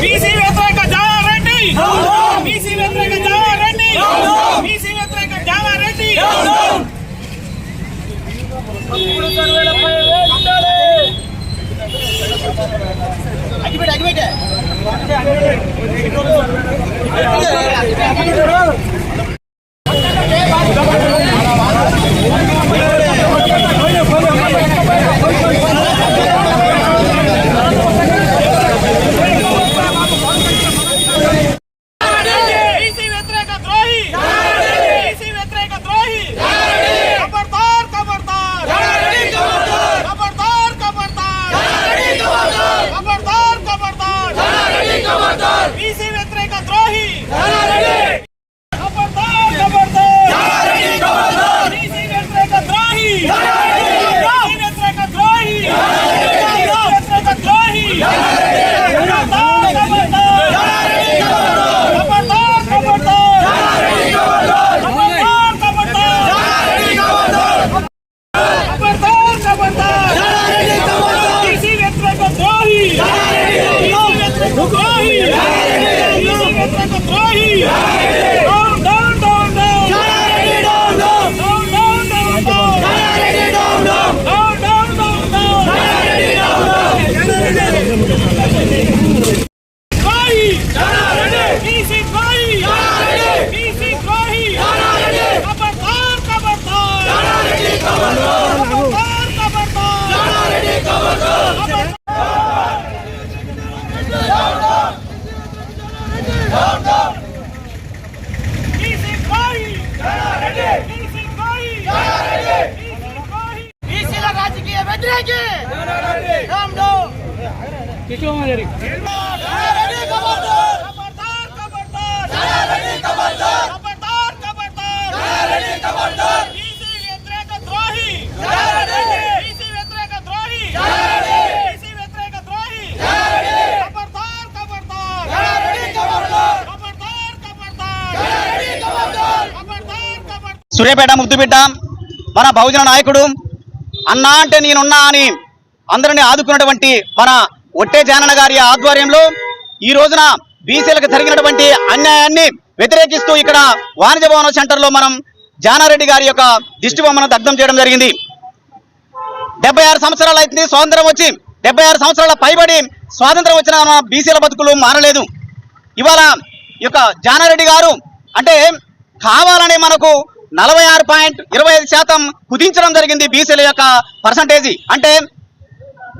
BCB Suryapet ముద్దుబిడ్డ మన బహుజన నాయకుడు అన్నా అంటే నేనున్నా అని అందరిని ఆదుకున్నటువంటి మన ఒట్టే జానన్న గారి ఆధ్వర్యంలో ఈ రోజున బీసీలకు జరిగినటువంటి అన్యాయాన్ని వ్యతిరేకిస్తూ ఇక్కడ వాణిజ్య భవన సెంటర్లో మనం జానారెడ్డి గారి యొక్క దిష్టి బొమ్మను దగ్ధం చేయడం జరిగింది. డెబ్బై ఆరు సంవత్సరాలు అవుతుంది స్వాతంత్రం వచ్చి డెబ్బై ఆరు సంవత్సరాల పైబడి స్వాతంత్రం వచ్చిన మన బీసీల బతుకులు మారలేదు. ఇవాళ ఈ యొక్క జానారెడ్డి గారు అంటే కావాలనే మనకు నలభై ఆరు పాయింట్ ఇరవై ఐదు శాతం కుదించడం జరిగింది బీసీల యొక్క పర్సంటేజీ. అంటే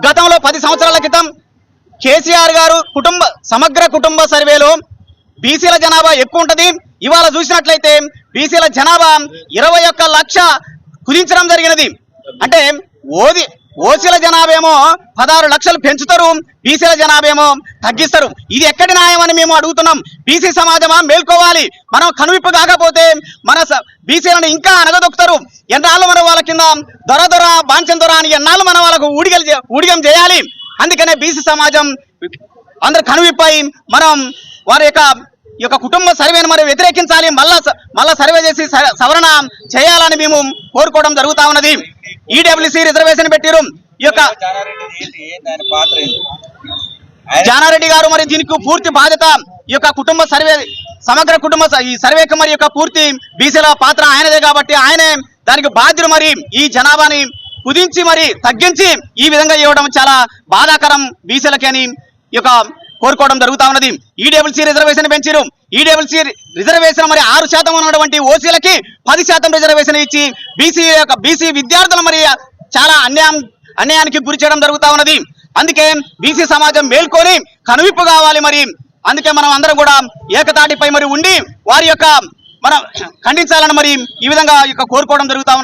గతంలో పది సంవత్సరాల క్రితం కేసీఆర్ గారు కుటుంబ సమగ్ర కుటుంబ సర్వేలో బీసీల జనాభా ఎక్కువ ఉంటది. ఇవాళ చూసినట్లయితే బీసీల జనాభా ఇరవై ఒక్క లక్ష కుదించడం జరిగినది. అంటే ఓది ఓసీల జనాభేమో పదహారు లక్షలు పెంచుతారు బీసీల జనాభేమో తగ్గిస్తారు. ఇది ఎక్కడి న్యాయమని మేము అడుగుతున్నాం. బీసీ సమాజమా మేల్కోవాలి. మనం కనువిప్పు కాకపోతే మన స- బీసీలను ఇంకా అనగదొక్కుతారు. ఎన్నాళ్ళు మనం వాళ్ళ కింద దొర దొర బాంచం దొర అని ఎన్నాళ్ళు మనం వాళ్ళకు ఊడిగలు ఊడిగం చేయాలి. అందుకనే బీసీ సమాజం అందరు కనువిప్పై మనం వారి యొక్క ఈ యొక్క కుటుంబ సర్వేను మరి వ్యతిరేకించాలి. మళ్ళా మళ్ళా సర్వే చేసి స- సవరణ చేయాలని మేము కోరుకోవడం జరుగుతా ఉన్నది. ఈడబ్ల్యూసీ రిజర్వేషన్ పెట్టిరు ఈ యొక్క జానారెడ్డి గారు మరి దీనికి పూర్తి బాధ్యత. ఈ యొక్క కుటుంబ సర్వే సమగ్ర కుటుంబ ఈ సర్వేకి మరి యొక్క పూర్తి బీసీల పాత్ర ఆయనదే కాబట్టి ఆయనే దానికి బాధ్యులు మరి ఈ జనాభాని కుదించి మరి తగ్గించి ఈ విధంగా ఇవ్వడం చాలా బాధాకరం బీసీలకి అని ఈ యొక్క కోరుకోవడం జరుగుతా ఉన్నది. ఈడబ్ల్యూసీ రిజర్వేషన్ పెంచారు ఈడబ్ల్యూసీ రిజర్వేషన్ మరి ఆరు శాతం ఉన్నటువంటి ఓసీలకి పది శాతం రిజర్వేషన్ ఇచ్చి బీసీ యొక్క బీసీ విద్యార్థులు మరి చాలా అన్యాయం అన్యాయానికి గురి చేయడం జరుగుతా ఉన్నది. అందుకే బీసీ సమాజం మేల్కొని కనువిప్పు కావాలి మరి. అందుకే మనం అందరం కూడా ఏకతాటిపై మరి ఉండి వారి యొక్క మనం ఖండించాలని మరి ఈ విధంగా యొక్క కోరుకోవడం జరుగుతా